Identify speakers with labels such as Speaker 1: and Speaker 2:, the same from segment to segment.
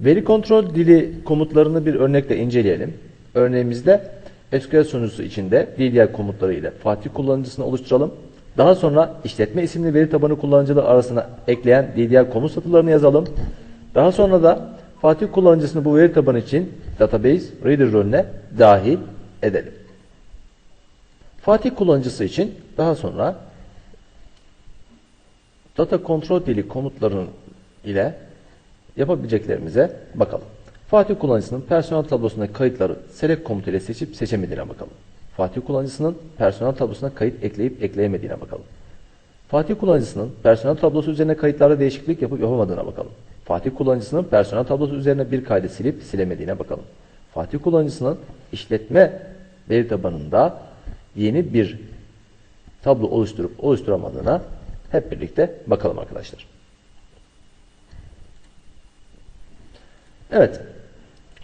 Speaker 1: Veri kontrol dili komutlarını bir örnekle inceleyelim. Örneğimizde SQL sunucusu içinde DDL komutları ile Fatih kullanıcısını oluşturalım. Daha sonra işletme isimli veri tabanı kullanıcıları arasına ekleyen DDL komut satırlarını yazalım. Daha sonra da Fatih kullanıcısını bu veri tabanı için database reader rolüne dahil edelim. Fatih kullanıcısı için daha sonra data kontrol dili komutlarının ile yapabileceklerimize bakalım. Fatih kullanıcısının personel tablosundaki kayıtları select komutu ile seçip seçemediğine bakalım. Fatih kullanıcısının personel tablosuna kayıt ekleyip ekleyemediğine bakalım. Fatih kullanıcısının personel tablosu üzerine kayıtlarda değişiklik yapıp yapamadığına bakalım. Fatih kullanıcısının personel tablosu üzerine bir kaydı silip silemediğine bakalım. Fatih kullanıcısının işletme veri tabanında yeni bir tablo oluşturup oluşturamadığına hep birlikte bakalım arkadaşlar. Evet.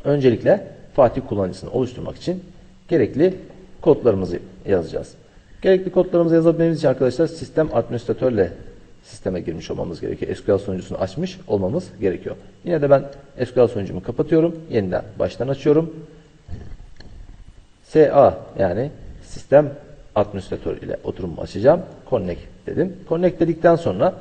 Speaker 1: Öncelikle Fatih kullanıcısını oluşturmak için gerekli kodlarımızı yazacağız. Gerekli kodlarımızı yazabilmemiz için arkadaşlar sistem administratörle sisteme girmiş olmamız gerekiyor. SQL sunucusunu açmış olmamız gerekiyor. Yine de ben SQL sunucumu kapatıyorum. Yeniden baştan açıyorum. SA yani sistem administratör ile oturumumu açacağım. Connect dedim. Connect dedikten sonra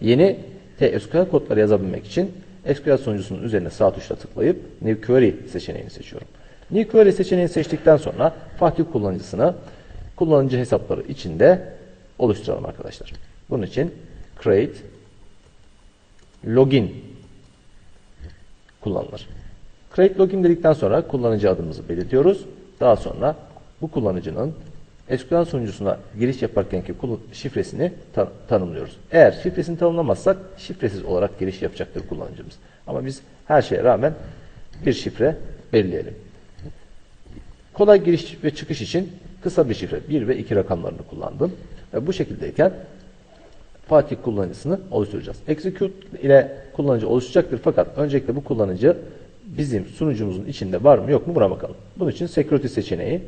Speaker 1: yeni TSQL kodları yazabilmek için SQL sunucusunun üzerine sağ tuşla tıklayıp New Query seçeneğini seçiyorum. New Query seçeneğini seçtikten sonra Fatih kullanıcısına kullanıcı hesapları içinde oluşturalım arkadaşlar. Bunun için create login kullanılır. Create login dedikten sonra kullanıcı adımızı belirtiyoruz. Daha sonra bu kullanıcının SQL sunucusuna giriş yaparkenki şifresini ta tanımlıyoruz. Eğer şifresini tanımlamazsak şifresiz olarak giriş yapacaktır kullanıcımız. Ama biz her şeye rağmen bir şifre belirleyelim. Kolay giriş ve çıkış için kısa bir şifre 1 ve 2 rakamlarını kullandım. Ve bu şekildeyken Fatih kullanıcısını oluşturacağız. Execute ile kullanıcı oluşacaktır fakat öncelikle bu kullanıcı bizim sunucumuzun içinde var mı yok mu buna bakalım. Bunun için security seçeneği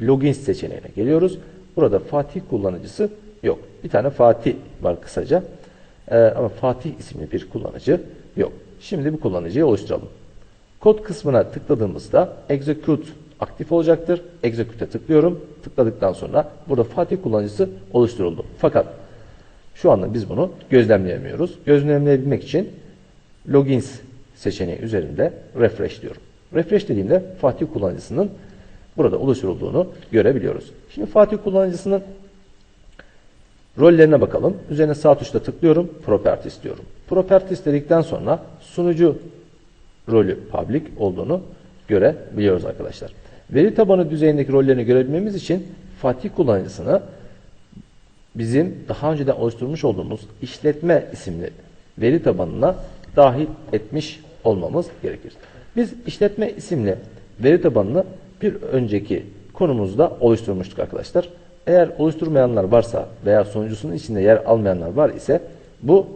Speaker 1: login seçeneğine geliyoruz. Burada Fatih kullanıcısı yok. Bir tane Fatih var kısaca. Ee, ama Fatih isimli bir kullanıcı yok. Şimdi bu kullanıcıyı oluşturalım. Kod kısmına tıkladığımızda execute aktif olacaktır. Execute'e tıklıyorum. Tıkladıktan sonra burada Fatih kullanıcısı oluşturuldu. Fakat şu anda biz bunu gözlemleyemiyoruz. Gözlemleyebilmek için logins seçeneği üzerinde refresh diyorum. Refresh dediğimde Fatih kullanıcısının burada oluşturulduğunu görebiliyoruz. Şimdi Fatih kullanıcısının rollerine bakalım. Üzerine sağ tuşla tıklıyorum. Properties diyorum. Properties dedikten sonra sunucu rolü public olduğunu görebiliyoruz arkadaşlar. Veri tabanı düzeyindeki rollerini görebilmemiz için Fatih kullanıcısını bizim daha önceden oluşturmuş olduğumuz işletme isimli veri tabanına dahil etmiş olmamız gerekir. Biz işletme isimli veri tabanını bir önceki konumuzda oluşturmuştuk arkadaşlar. Eğer oluşturmayanlar varsa veya sunucusunun içinde yer almayanlar var ise bu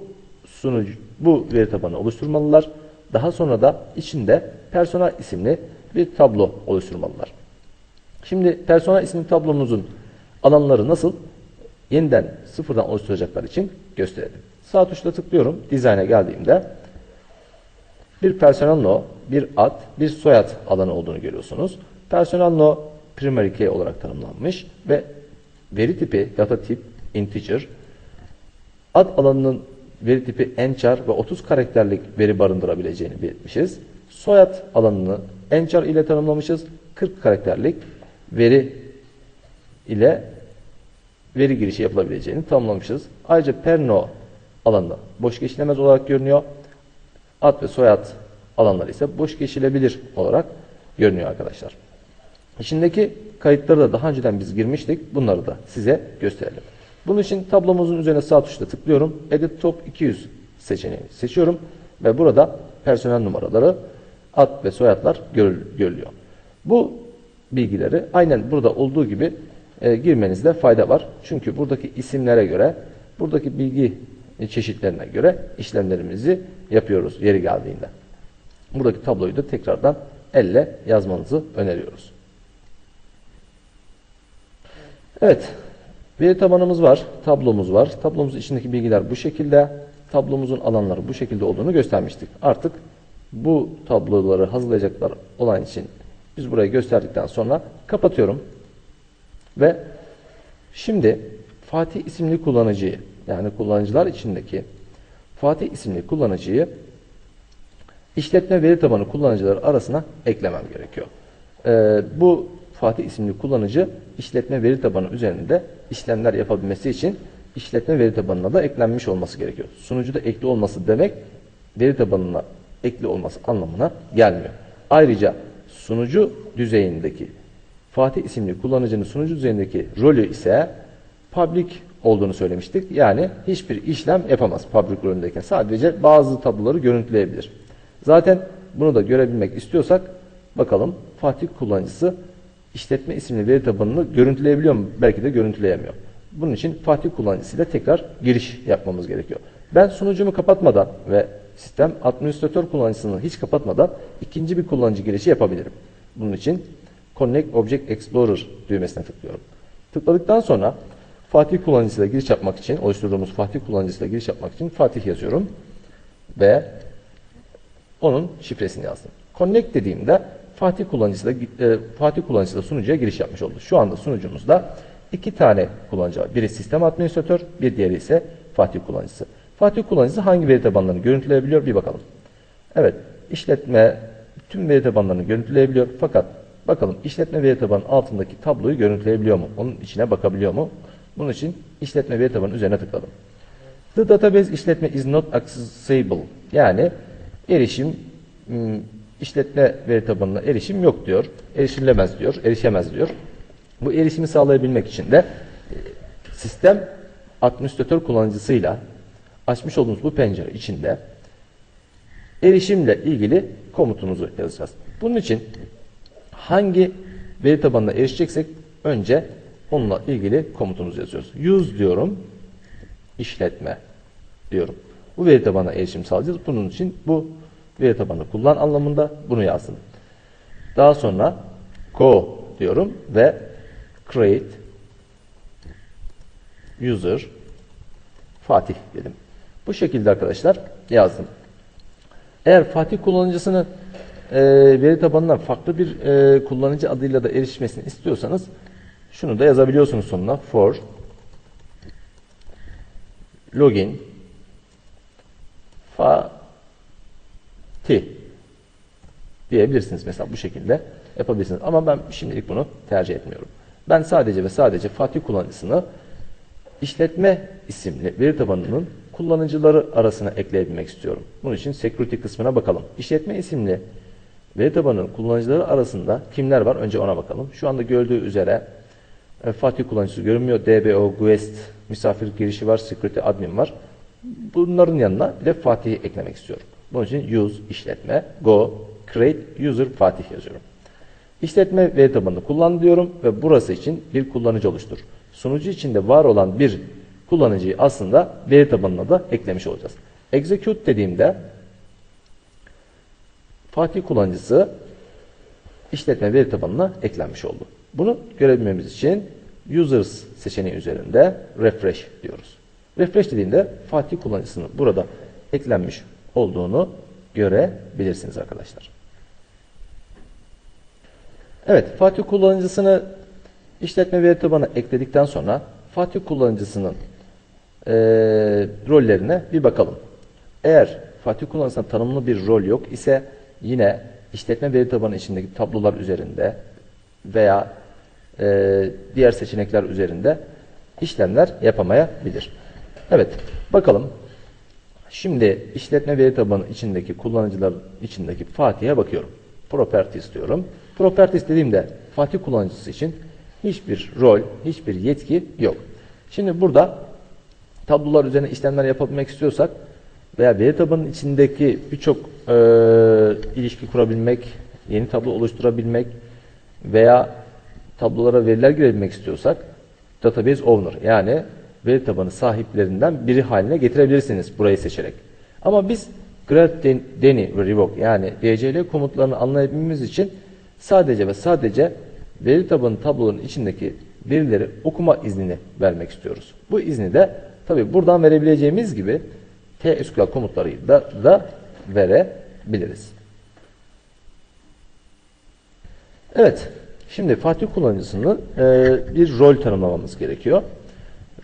Speaker 1: sunucu bu veri tabanı oluşturmalılar. Daha sonra da içinde personel isimli bir tablo oluşturmalılar. Şimdi personel isimli tablomuzun alanları nasıl? Yeniden sıfırdan oluşturacaklar için gösterelim. Sağ tuşla tıklıyorum. Design'a geldiğimde bir personel no, bir ad, bir soyad alanı olduğunu görüyorsunuz. Personel no primary key olarak tanımlanmış ve veri tipi data tip integer ad alanının veri tipi enchar ve 30 karakterlik veri barındırabileceğini belirtmişiz. Soyad alanını enchar ile tanımlamışız. 40 karakterlik veri ile veri girişi yapılabileceğini tanımlamışız. Ayrıca perno alanı boş geçilemez olarak görünüyor. Ad ve soyad alanları ise boş geçilebilir olarak görünüyor arkadaşlar. İçindeki kayıtları da daha önceden biz girmiştik. Bunları da size gösterelim. Bunun için tablomuzun üzerine sağ tuşla tıklıyorum. Edit Top 200 seçeneğini seçiyorum. Ve burada personel numaraları, ad ve soyadlar görülüyor. Bu bilgileri aynen burada olduğu gibi e, girmenizde fayda var. Çünkü buradaki isimlere göre, buradaki bilgi çeşitlerine göre işlemlerimizi yapıyoruz yeri geldiğinde. Buradaki tabloyu da tekrardan elle yazmanızı öneriyoruz. Evet, veri tabanımız var, tablomuz var. Tablomuzun içindeki bilgiler bu şekilde, tablomuzun alanları bu şekilde olduğunu göstermiştik. Artık bu tabloları hazırlayacaklar olan için biz burayı gösterdikten sonra kapatıyorum. Ve şimdi Fatih isimli kullanıcıyı yani kullanıcılar içindeki Fatih isimli kullanıcıyı işletme veri tabanı kullanıcıları arasına eklemem gerekiyor. Ee, bu Fatih isimli kullanıcı işletme veri tabanı üzerinde işlemler yapabilmesi için işletme veri tabanına da eklenmiş olması gerekiyor. Sunucuda ekli olması demek veri tabanına ekli olması anlamına gelmiyor. Ayrıca sunucu düzeyindeki Fatih isimli kullanıcının sunucu düzeyindeki rolü ise public olduğunu söylemiştik. Yani hiçbir işlem yapamaz public rolündeyken. Sadece bazı tabloları görüntüleyebilir. Zaten bunu da görebilmek istiyorsak bakalım Fatih kullanıcısı işletme isimli veri tabanını görüntüleyebiliyor mu? Belki de görüntüleyemiyor. Bunun için Fatih kullanıcısıyla tekrar giriş yapmamız gerekiyor. Ben sunucumu kapatmadan ve sistem administratör kullanıcısını hiç kapatmadan ikinci bir kullanıcı girişi yapabilirim. Bunun için Connect Object Explorer düğmesine tıklıyorum. Tıkladıktan sonra Fatih kullanıcısıyla giriş yapmak için, oluşturduğumuz Fatih kullanıcısıyla giriş yapmak için Fatih yazıyorum ve onun şifresini yazdım. Connect dediğimde Fatih kullanıcısıyla e, Fatih kullanıcısıyla sunucuya giriş yapmış oldu. Şu anda sunucumuzda iki tane kullanıcı var. Biri sistem administratör, bir diğeri ise Fatih kullanıcısı. Fatih kullanıcısı hangi veri tabanlarını görüntüleyebiliyor bir bakalım. Evet, işletme tüm veri tabanlarını görüntüleyebiliyor fakat bakalım işletme veri tabanının altındaki tabloyu görüntüleyebiliyor mu? Onun içine bakabiliyor mu? Bunun için işletme veri tabanının üzerine tıkladım. The database işletme is not accessible. Yani erişim ım, işletme veri tabanına erişim yok diyor. Erişilemez diyor. Erişemez diyor. Bu erişimi sağlayabilmek için de e, sistem administratör kullanıcısıyla açmış olduğumuz bu pencere içinde erişimle ilgili komutumuzu yazacağız. Bunun için hangi veri tabanına erişeceksek önce onunla ilgili komutumuzu yazıyoruz. Use diyorum, işletme diyorum. Bu veri tabanına erişim sağlayacağız. Bunun için bu veri tabanı kullan anlamında bunu yazdım. Daha sonra go diyorum ve create user Fatih dedim. Bu şekilde arkadaşlar yazdım. Eğer Fatih kullanıcısını e, veri tabanından farklı bir e, kullanıcı adıyla da erişmesini istiyorsanız şunu da yazabiliyorsunuz sonuna. For login Fatih diyebilirsiniz mesela bu şekilde yapabilirsiniz. Ama ben şimdilik bunu tercih etmiyorum. Ben sadece ve sadece Fatih kullanıcısını işletme isimli veri tabanının kullanıcıları arasına ekleyebilmek istiyorum. Bunun için security kısmına bakalım. İşletme isimli veri tabanının kullanıcıları arasında kimler var? Önce ona bakalım. Şu anda gördüğü üzere e, Fatih kullanıcısı görünmüyor. DBO, Guest, misafir girişi var, security admin var. Bunların yanına bir de Fatih'i eklemek istiyorum. Bunun için use işletme, go, create user Fatih yazıyorum. İşletme veri tabanını kullan diyorum ve burası için bir kullanıcı oluştur. Sunucu içinde var olan bir kullanıcıyı aslında veri tabanına da eklemiş olacağız. Execute dediğimde Fatih kullanıcısı işletme veri tabanına eklenmiş oldu. Bunu görebilmemiz için Users seçeneği üzerinde Refresh diyoruz. Refresh dediğimde Fatih kullanıcısının burada eklenmiş olduğunu görebilirsiniz arkadaşlar. Evet, Fatih kullanıcısını işletme veri tabanına ekledikten sonra Fatih kullanıcısının e, rollerine bir bakalım. Eğer Fatih kullanıcısına tanımlı bir rol yok ise yine işletme veri tabanı içindeki tablolar üzerinde veya e, diğer seçenekler üzerinde işlemler yapamayabilir. Evet, bakalım. Şimdi işletme veri tabanı içindeki kullanıcılar içindeki Fatih'e bakıyorum. Properties diyorum. Properties dediğimde Fatih kullanıcısı için hiçbir rol, hiçbir yetki yok. Şimdi burada tablolar üzerine işlemler yapabilmek istiyorsak veya veri tabanının içindeki birçok e, ilişki kurabilmek, yeni tablo oluşturabilmek veya tablolara veriler girebilmek istiyorsak database owner yani veri tabanı sahiplerinden biri haline getirebilirsiniz burayı seçerek. Ama biz grad deni revoke yani DCL komutlarını anlayabilmemiz için sadece ve sadece veri tabanı tablonun içindeki verileri okuma iznini vermek istiyoruz. Bu izni de tabi buradan verebileceğimiz gibi TSQL komutları da, da verebiliriz. Evet, şimdi Fatih kullanıcısının e, bir rol tanımlamamız gerekiyor.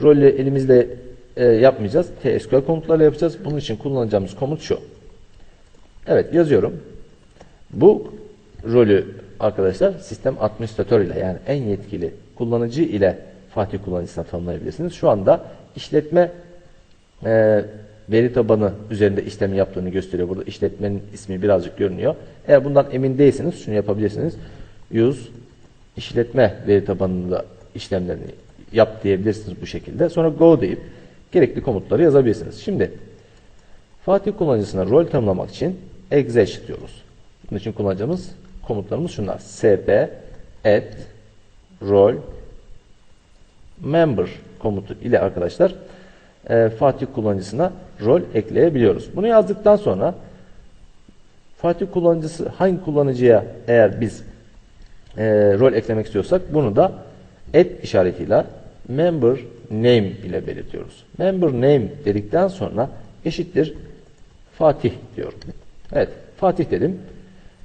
Speaker 1: Rolü elimizde e, yapmayacağız. TSQL komutlarla yapacağız. Bunun için kullanacağımız komut şu. Evet yazıyorum. Bu rolü arkadaşlar sistem administratör ile yani en yetkili kullanıcı ile Fatih kullanıcısına tanımlayabilirsiniz. Şu anda işletme e, veri tabanı üzerinde işlemi yaptığını gösteriyor. Burada işletmenin ismi birazcık görünüyor. Eğer bundan emin değilseniz şunu yapabilirsiniz. Use işletme veri tabanında işlemlerini yap diyebilirsiniz bu şekilde. Sonra go deyip gerekli komutları yazabilirsiniz. Şimdi Fatih kullanıcısına rol tanımlamak için exec diyoruz. Bunun için kullanacağımız komutlarımız şunlar. sp add rol member komutu ile arkadaşlar e, Fatih kullanıcısına rol ekleyebiliyoruz. Bunu yazdıktan sonra Fatih kullanıcısı hangi kullanıcıya eğer biz e, rol eklemek istiyorsak bunu da add işaretiyle member name ile belirtiyoruz. Member name dedikten sonra eşittir Fatih diyorum. Evet Fatih dedim.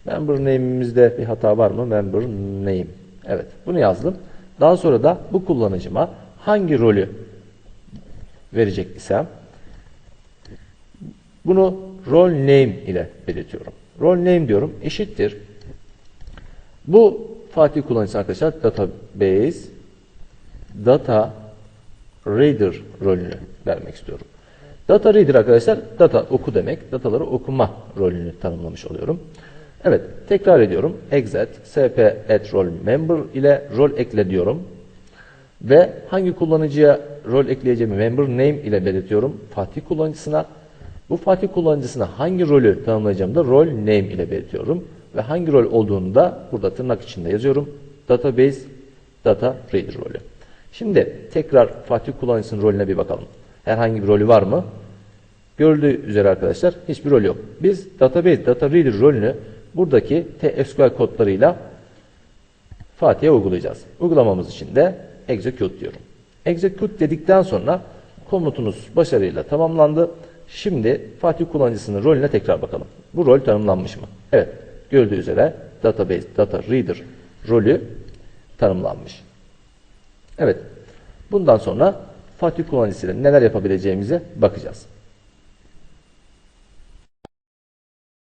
Speaker 1: Member name'imizde bir hata var mı? Member name. Evet bunu yazdım. Daha sonra da bu kullanıcıma hangi rolü verecek isem bunu role name ile belirtiyorum. Role name diyorum eşittir. Bu Fatih kullanıcısı arkadaşlar database data reader rolünü vermek istiyorum. Data reader arkadaşlar data oku demek. Dataları okuma rolünü tanımlamış oluyorum. Evet tekrar ediyorum. Exit sp at role member ile rol ekle diyorum. Ve hangi kullanıcıya rol ekleyeceğimi member name ile belirtiyorum. Fatih kullanıcısına. Bu Fatih kullanıcısına hangi rolü tanımlayacağımı da rol name ile belirtiyorum. Ve hangi rol olduğunu da burada tırnak içinde yazıyorum. Database data reader rolü. Şimdi tekrar Fatih kullanıcısının rolüne bir bakalım. Herhangi bir rolü var mı? Görüldüğü üzere arkadaşlar hiçbir rol yok. Biz database data reader rolünü buradaki TSQL kodlarıyla Fatih'e uygulayacağız. Uygulamamız için de execute diyorum. Execute dedikten sonra komutumuz başarıyla tamamlandı. Şimdi Fatih kullanıcısının rolüne tekrar bakalım. Bu rol tanımlanmış mı? Evet. Gördüğü üzere database data reader rolü tanımlanmış. Evet. Bundan sonra Fatih kullanıcısıyla neler yapabileceğimize bakacağız.